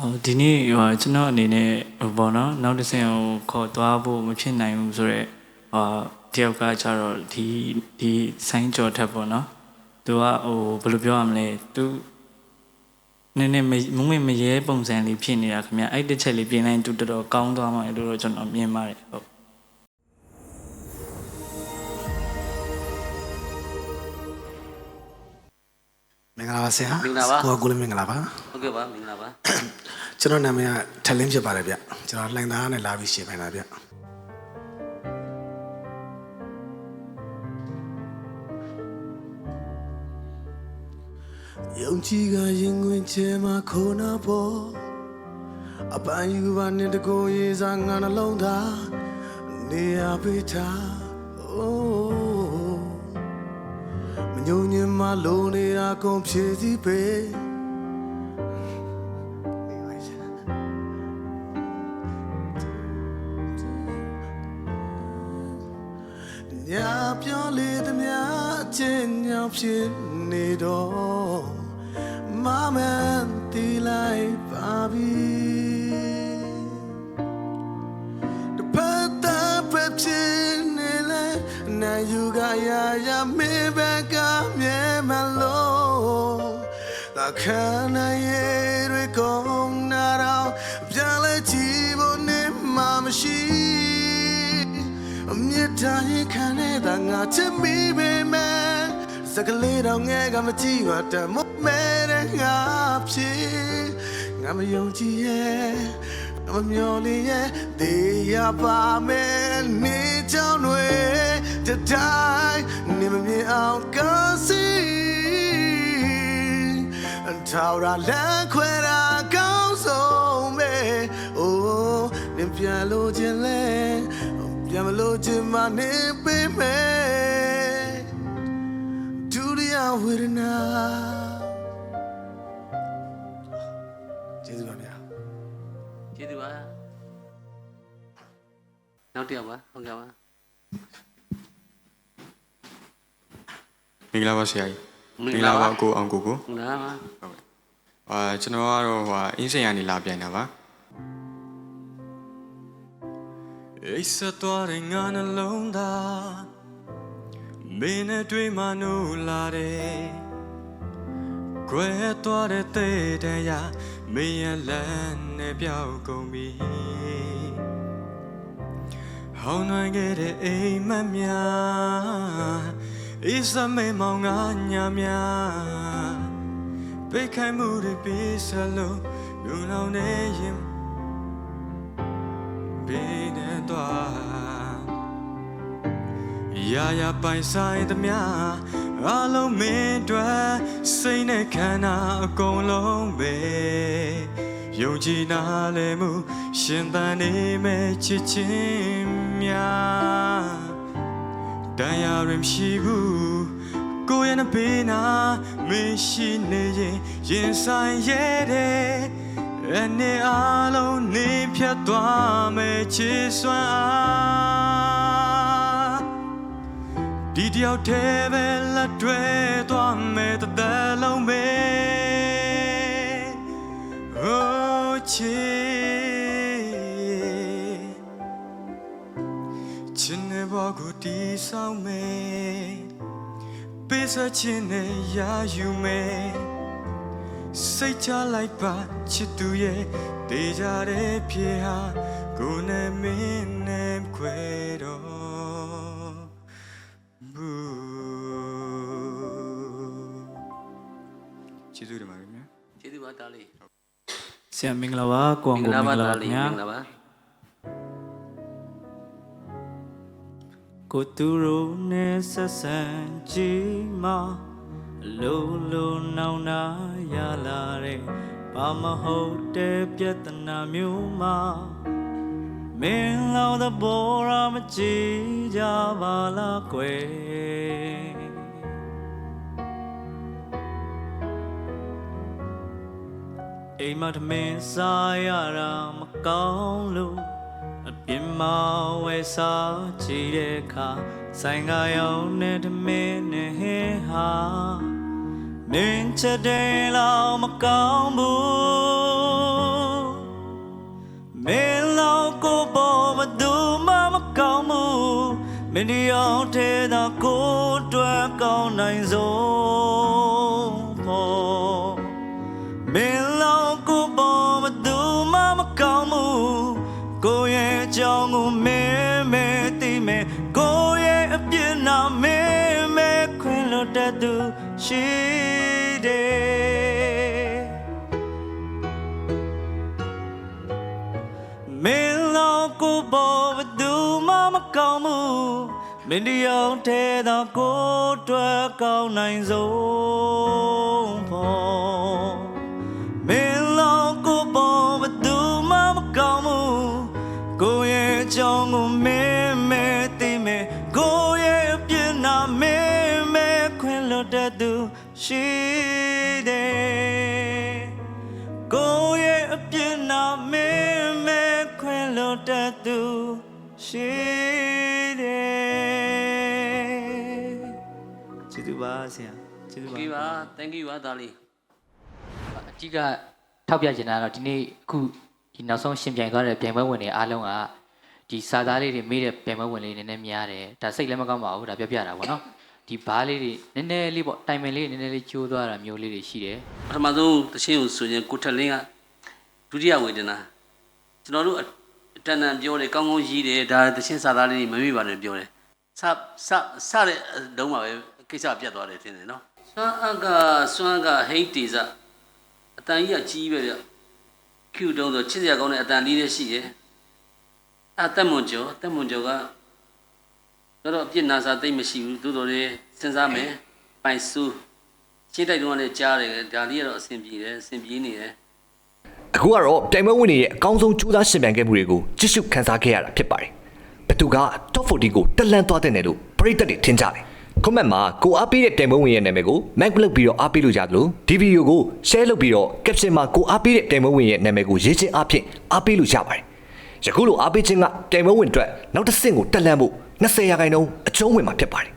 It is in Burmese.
အော်ဒီနေ့ဟိုကျွန်တော်အနေနဲ့ဟိုပေါ့နော်နောက်တစ်ဆင့်ဟိုခေါ်သွားဖို့မဖြစ်နိုင်ဘူးဆိုတော့ဟာတယောက်ကကျတော့ဒီဒီဆိုင်းကြော်ထက်ပေါ့နော်သူကဟိုဘယ်လိုပြောရမလဲသူနည်းနည်းမမုံမမရဲပုံစံလေးဖြစ်နေတာခင်ဗျအဲ့တစ်ချက်လေးပြင်လိုက်သူတော်တော်ကောင်းသွားမှာလို့တော့ကျွန်တော်မြင်ပါတယ်ဟုတ်မင်္ဂလာပါဆရာမင်္ဂလာပါကိုကကိုလည်းမင်္ဂလာပါဟုတ်ကဲ့ပါမင်္ဂလာပါ ကျွန်တော်နာမည်ကထက်လင်းဖြစ်ပါတယ်ဗျကျွန်တော်လှိုင်သားနဲ့လာပြီးရှင်းပိုင်တာဗျယုံကြည်ကရင်ဝင်ချဲမှာခိုးနာပေါ်အပန်းယူပါနဲ့တကိုယ်ရေးစားငါနှလုံးသားနေရာပေးထားအိုးမညုံညင်မလုံးနေတာကုန်ဖြည့်စည်းပေး ချင်းညောင်ဖြစ်နေတော့မမန်တီလိုက်ပါပြီတပတ်တာပဲဖြစ်နေလဲနာယူကရာရာမေဘကမြဲမလို့တာခဏရဲ့တွေကုန်နာတော့ပြန်လဲကြည့်ဖို့နေမှမရှိအမြင့်တိုင်းခံနေတာငါချစ်မိပေမဲ့ စကလေးတော့ငဲကမကြည့်ပါတမမဲတဲ့ငါဖြစ်ငါမယုံကြည်ရဲ့မမျော်လင့်ရဲ့တေးရပါမယ်နေကြောင်တွေတတိုင်းနေမမြင်အောင်ကားစီအထောက်ရလမ်းခွဲတာကောင်းဆုံးပဲအိုးနေပြန်လို့ခြင်းလဲပြန်မလို့ခြင်းမနေပေးမယ်ဒုတိယ ဝေဒနာကျေးဇူးပါဗျာကျေးဇူးပါနောက်တစ်ယောက်ပါဟုတ်ကဲ့ပါမင်္ဂလာပါဆရာကြီးမင်္ဂလာပါကိုအောင်ကိုကိုမင်္ဂလာပါအာကျွန်တော်ကတော့ဟိုဟာအင်းစိန်ကနေလာပြန်တာပါအိစတော်ရင်ငါနှလုံးသား မင်းနဲ့တွေ့မှနိုးလာတယ်ကွယ်တော်တဲ့တဲ့တရားမင်းရဲ့လမ်းနဲ့ပြောက်ကုန်ပြီဟောင်းနိုင်ခဲ့တဲ့အိမ်မက်များဣစမေမောင်ငါညာများပိတ်ခိုင်မှုတွေပြီးစလို့လူလောင်နေရင် ရာရာပိုင်ဆိုင်သမျှအလုံးမင်းတို့စိတ်နဲ့ခန္ဓာအကုန်လုံးပဲယုံကြည်နာလဲမှုရှင်သန်နေမဲ့ချစ်ချင်းများတရားရင်မရှိဘူးကိုယ့်ရဲ့နှပေးနာမရှိနေရင်ရင်ဆိုင်ရတဲ့အနေအလုံးနေဖြတ်သွားမယ်ချစ်စွမ်းအားဒီ တယောက်တည်းပဲလက်တွဲသွားမယ်တစ်သက်လုံးပဲ Oh, ချစ်ချစ်နေဘောကိုတီးဆောင်မယ်ပေးစချင်နဲ့ရာယူမယ်စိတ်ချလိုက်ပါချစ်သူရဲ့တေးကြတဲ့ဖြေဟာကိုယ်နဲ့မင်းနဲ့ခွဲတော့ ချစ်သူတွေမှာဗျာကျေးဇူးပါတားလေးဆရာမင်္ဂလာပါကိုအောင်ကိုမင်္ဂလာပါခင်ဗျာမင်္ဂလာပါကိုသူတို့နဲ့ဆက်ဆံကြည့်မှာအလုံးလုံးနောင်နာရလာတဲ့ဘာမဟုတ်တဲ့ပြဿနာမျိုးမှာမင်းလောက်တဲ့ဘောရမကြည့်ကြပါလားကွယ် အိမ်မှာထမင်းစားရတာမကောင်းလို့အပြင်မှာဝယ်စားကြည့်တဲ့အခါဆိုင်ကရောင်းတဲ့ထမင်းနဲ့ဟဲဟာမင်းချက်တယ်လောက်မကောင်းဘူးမင်းလောက်ကိုပေါ်မသူမှမကောင်းဘူးမင်းဒီအောင်ထဲသာကိုတွယ်ကောင်းနိုင်ဆုံး ကြောင်းကိုမင်းမဲသိမဲကိုရဲ့အပြစ်နာမင်းမဲခွင်လို့တတ်သူရှိတယ်မင်းလောကိုဘောဘသူမမကောင်းမှုမင်းဒီအောင်တဲ့သောကိုအတွက်ကောင်းနိုင်ဆုံးဖို့ ကိုရဲ့အကြောင်းကိုမင်းမဲသိမဲကိုရဲ့အပြစ်နာမင်းမဲခွင်လို့တဲ့သူရှိတယ်ကိုယ့်ရဲ့အပြစ်နာမင်းမဲ့ခွင်လို့တတ်သူရှိတယ်ကျေးဇူးပါဆရာကျေးဇူးပါကြည့်ပါ thank you ပါသားလေးအကြီးကထောက်ပြချင်တာကတော့ဒီနေ့အခုဒီနောက်ဆုံးရှင်ပြိုင်သွားတဲ့ပြိုင်ပွဲဝင်တွေအားလုံးက ဒီစာသားလေးတွေမေးတဲ့ပြိုင်ပွဲဝင်လေးနည်းနည်းများတယ်ဒါစိတ်လည်းမကောင်းပါဘူးဒါပြောပြတာပေါ့နော်ဒီဘားလေးတွေနည်းနည်းလေးပေါ့တိုင်ပင်လေးနည်းနည်းလေးကျိုးသွားတာမျိုးလေးတွေရှိတယ်ပထမဆုံးတချင်းကိုဆိုရင်ကိုထက်လင်းကဒုတိယဝေဒနာကျွန်တော်တို့အတန်တန်ပြောတယ်ကောင်းကောင်းရေးတယ်ဒါတချင်းစာသားလေးတွေမမေ့ပါနဲ့ပြောတယ်စစစတဲ့တုံးမှာပဲကိစ္စပြတ်သွားတယ်ထင်တယ်နော်စွမ်းအကစွမ်းကဟိတ်တီစအတန်ကြီးကကြီးပဲတဲ့ကျူတုံးဆိုချစ်စရာကောင်းတဲ့အတန်လေးလည်းရှိတယ် အတက်မွန်ကျော်တက်မွန်ကျော်ကတော့တော့အပြစ်နာစာသိမ့်မရှိဘူးသို့တော်လည်းစဉ်းစားမယ်ပိုင်စုရှင်းတိုက်တုန်းကလည်းကြားတယ်ဒါလေးကတော့အဆင်ပြေတယ်အဆင်ပြေနေတယ်အခုကတော့ပြိုင်ပွဲဝင်တွေရဲ့အကောင်းဆုံးကြိုးစားရှင်ပြိုင်ခဲ့မှုတွေကိုကြည့်ရှုခန်းစားခဲ့ရတာဖြစ်ပါတယ်။ဘသူက Top 40ကိုတက်လန့်သွားတဲ့နယ်လို့ပရိသတ်တွေထင်ကြတယ်။ comment မှာကိုအားပေးတဲ့ပြိုင်ပွဲဝင်ရဲ့နာမည်ကို mark လုပ်ပြီးတော့အားပေးလို့ရတယ်လို့ဒီဗီဒီယိုကို share လုပ်ပြီးတော့ caption မှာကိုအားပေးတဲ့ပြိုင်ပွဲဝင်ရဲ့နာမည်ကိုရေးချင်းအားဖြင့်အားပေးလို့ရပါတယ်။ ယခုလိုအားပေးခြင်းကပြိုင်ပွဲဝင်အတွက်နောက်တစ်ဆင့်ကိုတက်လန့်ဖို့20ရာခိုင်နှုန်းအကျုံးဝင်မှာဖြစ်ပါတယ်